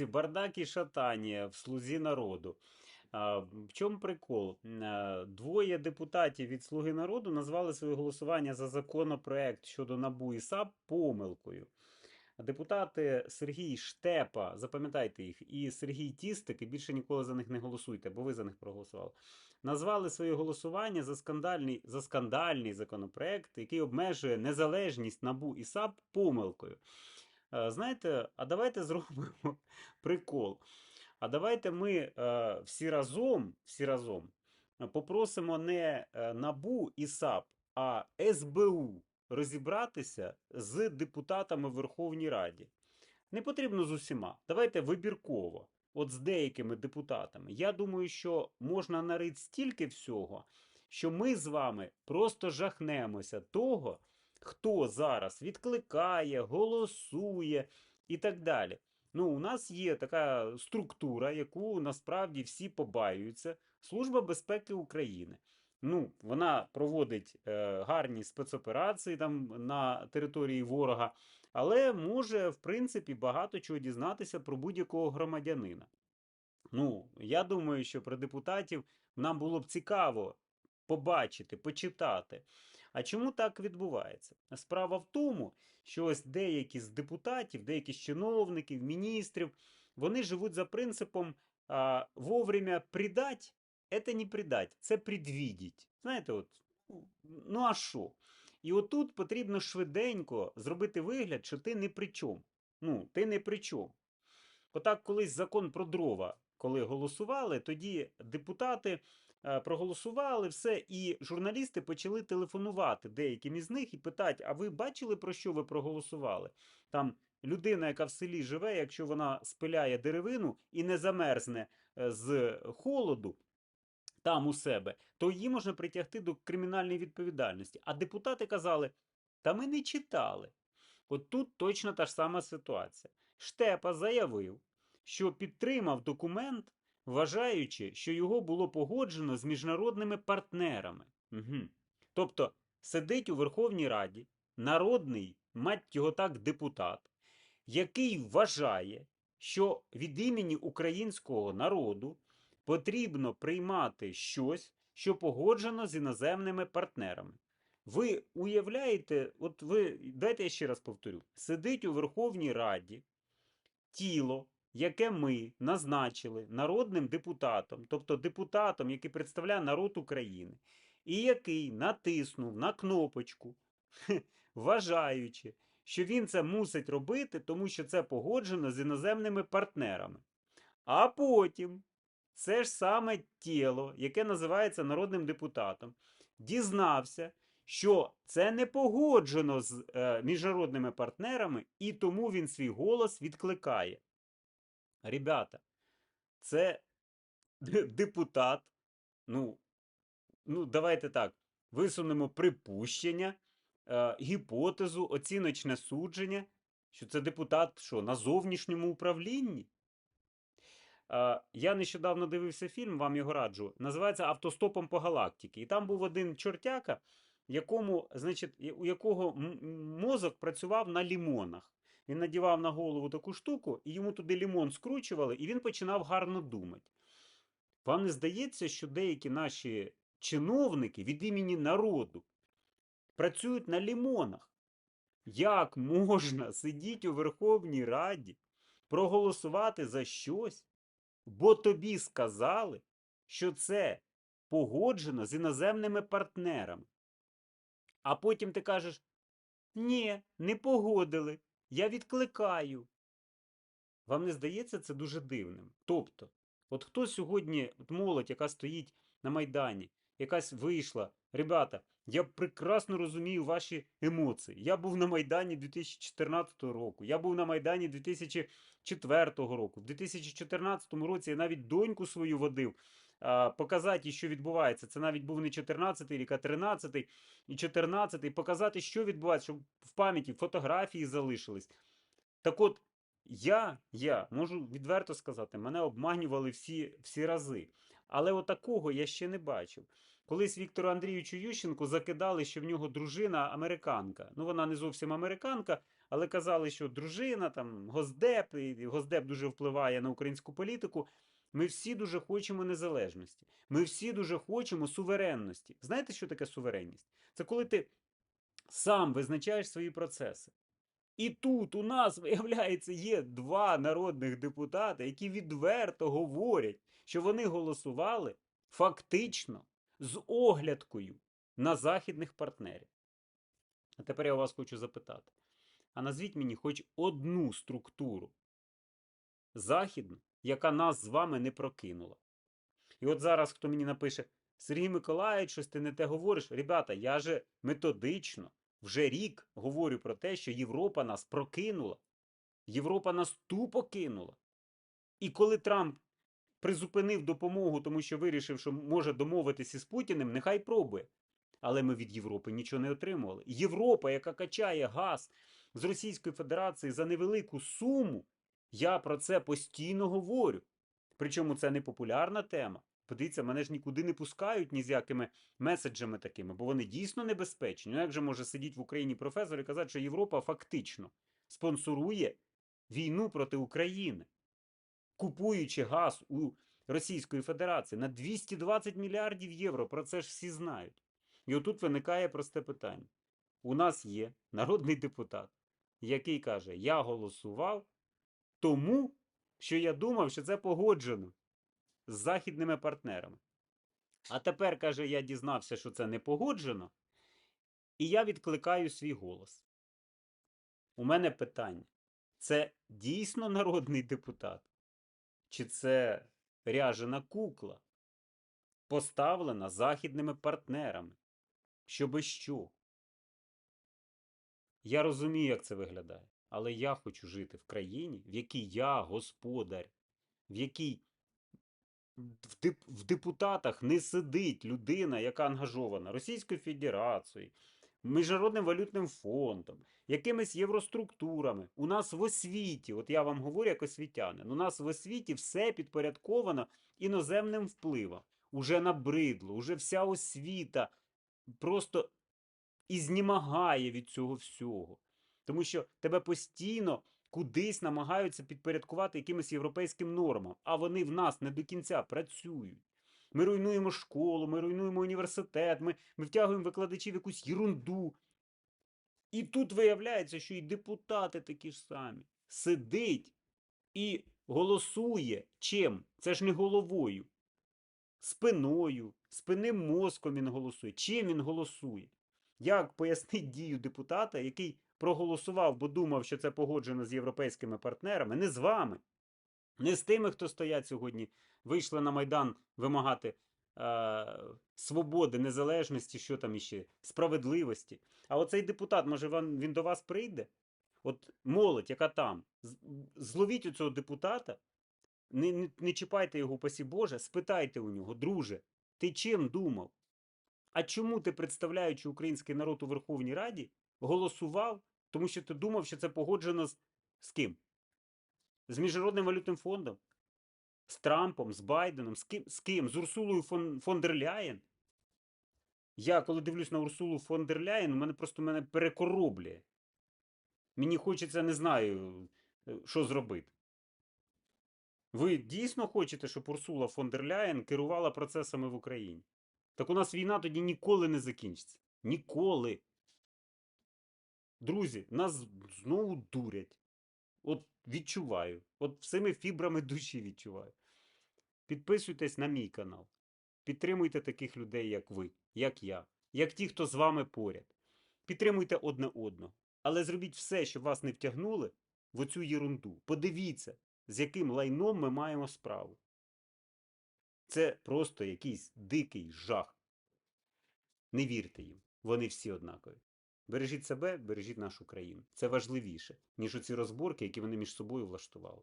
Бардак і шатання в слузі народу. В чому прикол? Двоє депутатів від Слуги народу назвали своє голосування за законопроект щодо НАБУ і САП помилкою. Депутати Сергій Штепа, запам'ятайте їх, і Сергій Тістик, і більше ніколи за них не голосуйте, бо ви за них проголосували. Назвали своє голосування за скандальний, за скандальний законопроект, який обмежує незалежність НАБУ і САП помилкою. Е, Знаєте, а давайте зробимо прикол. А давайте ми е, всі разом, всі разом попросимо не е, НАБУ і САП, а СБУ розібратися з депутатами в Верховній Раді. Не потрібно з усіма. Давайте вибірково. От з деякими депутатами. Я думаю, що можна нарити стільки всього, що ми з вами просто жахнемося того, хто зараз відкликає, голосує і так далі. Ну, у нас є така структура, яку насправді всі побаюються. Служба безпеки України. Ну, вона проводить е, гарні спецоперації там на території ворога, але може, в принципі, багато чого дізнатися про будь-якого громадянина. Ну, я думаю, що про депутатів нам було б цікаво побачити, почитати. А чому так відбувається? Справа в тому, що ось деякі з депутатів, деякі з чиновників, міністрів, вони живуть за принципом а, вовремя придать, це не придать, це предвідіть. Знаєте, от, ну а що? І отут потрібно швиденько зробити вигляд, що ти не при чому. Ну, ти не при чому. Отак колись закон про дрова, коли голосували, тоді депутати проголосували все, і журналісти почали телефонувати деяким із них і питати: а ви бачили, про що ви проголосували? Там людина, яка в селі живе, якщо вона спиляє деревину і не замерзне е, з холоду. Там у себе, то її можна притягти до кримінальної відповідальності. А депутати казали: та ми не читали. От тут точно та ж сама ситуація. Штепа заявив, що підтримав документ, вважаючи, що його було погоджено з міжнародними партнерами. Угу. Тобто сидить у Верховній Раді народний, мать його так, депутат, який вважає, що від імені українського народу потрібно приймати щось, що погоджено з іноземними партнерами. Ви уявляєте, от ви дайте я ще раз повторю: сидить у Верховній Раді тіло, яке ми назначили народним депутатом, тобто депутатом, який представляє народ України, і який натиснув на кнопочку, вважаючи, що він це мусить робити, тому що це погоджено з іноземними партнерами. А потім це ж саме тіло, яке називається народним депутатом, дізнався, що це не погоджено з е, міжнародними партнерами, і тому він свій голос відкликає. Ребята, це депутат. Ну, ну давайте так, висунемо припущення, е, гіпотезу, оціночне судження, що це депутат що, на зовнішньому управлінні. Е, Я нещодавно дивився фільм, вам його раджу. Називається Автостопом по галактиці. І там був один чортяка, якому, значить, у якого мозок працював на лімонах. Він надівав на голову таку штуку, і йому туди лімон скручували, і він починав гарно думати. Вам не здається, що деякі наші чиновники від імені народу працюють на лімонах? Як можна сидіти у Верховній Раді, проголосувати за щось? Бо тобі сказали, що це погоджено з іноземними партнерами. А потім ти кажеш: ні, не погодили, я відкликаю. Вам не здається це дуже дивним? Тобто, от хто сьогодні, от молодь, яка стоїть на Майдані, якась вийшла, ребята, я прекрасно розумію ваші емоції. Я був на Майдані 2014 року, я був на Майдані 2004 року. В 2014 році я навіть доньку свою водив. Показати, що відбувається. Це навіть був не 14 рік, а 13 і 14 показати, що відбувається, щоб в пам'яті фотографії залишились. Так от, я, я можу відверто сказати, мене обманювали всі всі рази. Але отакого я ще не бачив. Колись Віктору Андрійовичу Ющенку закидали, що в нього дружина американка. Ну, вона не зовсім американка, але казали, що дружина, там, Госдеп, і Госдеп дуже впливає на українську політику. Ми всі дуже хочемо незалежності. Ми всі дуже хочемо суверенності. Знаєте, що таке суверенність? Це коли ти сам визначаєш свої процеси. І тут у нас, виявляється, є два народних депутати, які відверто говорять, що вони голосували фактично з оглядкою на західних партнерів. А тепер я вас хочу запитати: а назвіть мені хоч одну структуру західну, яка нас з вами не прокинула. І от зараз хто мені напише: Сергій Миколаївич, щось ти не те говориш. Ребята, я же методично вже рік говорю про те, що Європа нас прокинула. Європа нас тупо кинула. І коли Трамп призупинив допомогу, тому що вирішив, що може домовитися з Путіним, нехай пробує. Але ми від Європи нічого не отримували. Європа, яка качає газ з Російської Федерації за невелику суму, я про це постійно говорю. Причому це не популярна тема. Подивіться, мене ж нікуди не пускають ні з якими меседжами такими, бо вони дійсно небезпечні. Ну як же може сидіти в Україні професор і казати, що Європа фактично спонсорує війну проти України, купуючи газ у Російської Федерації на 220 мільярдів євро. Про це ж всі знають. І отут виникає просте питання: у нас є народний депутат, який каже: Я голосував тому, що я думав, що це погоджено з західними партнерами. А тепер, каже, я дізнався, що це не погоджено, і я відкликаю свій голос. У мене питання: це дійсно народний депутат? Чи це ряжена кукла, поставлена західними партнерами? Щоби що? Я розумію, як це виглядає, але я хочу жити в країні, в якій я господар, в якій в, деп, в депутатах не сидить людина, яка ангажована Російською Федерацією, Міжнародним валютним фондом, якимись євроструктурами. У нас в освіті, от я вам говорю як освітянин, у нас в освіті все підпорядковано іноземним впливом. Уже набридло, уже вся освіта просто і знімагає від цього всього. Тому що тебе постійно кудись намагаються підпорядкувати якимось європейським нормам, а вони в нас не до кінця працюють. Ми руйнуємо школу, ми руйнуємо університет, ми, ми втягуємо викладачів якусь єрунду. І тут виявляється, що і депутати такі ж самі. Сидить і голосує чим? Це ж не головою. Спиною, спинним мозком він голосує. Чим він голосує? Як пояснить дію депутата, який проголосував, бо думав, що це погоджено з європейськими партнерами, не з вами, не з тими, хто стоять сьогодні, вийшли на Майдан вимагати е, свободи, незалежності, що там іще, справедливості. А оцей депутат, може, він, до вас прийде? От молодь, яка там, зловіть у цього депутата, не, не, не чіпайте його, пасі Боже, спитайте у нього, друже, ти чим думав? А чому ти, представляючи український народ у Верховній Раді, голосував, тому що ти думав, що це погоджено з, з ким? З Міжнародним валютним фондом? З Трампом, з Байденом, з ким? З, ким? з Урсулою фон, фон дер Ляєн? Я, коли дивлюсь на Урсулу фон дер Ляєн, у мене просто мене перекороблює. Мені хочеться, не знаю, е, що зробити. Ви дійсно хочете, щоб Урсула фон дер Ляєн керувала процесами в Україні? Так у нас війна тоді ніколи не закінчиться. Ніколи. Друзі, нас знову дурять. От відчуваю. От всіми фібрами душі відчуваю. Підписуйтесь на мій канал. Підтримуйте таких людей, як ви, як я, як ті, хто з вами поряд. Підтримуйте одне одного. Але зробіть все, щоб вас не втягнули в оцю єрунду. Подивіться, з яким лайном ми маємо справу. Це просто якийсь дикий жах. Не вірте їм, вони всі однакові. Бережіть себе, бережіть нашу країну. Це важливіше, ніж оці розборки, які вони між собою влаштували.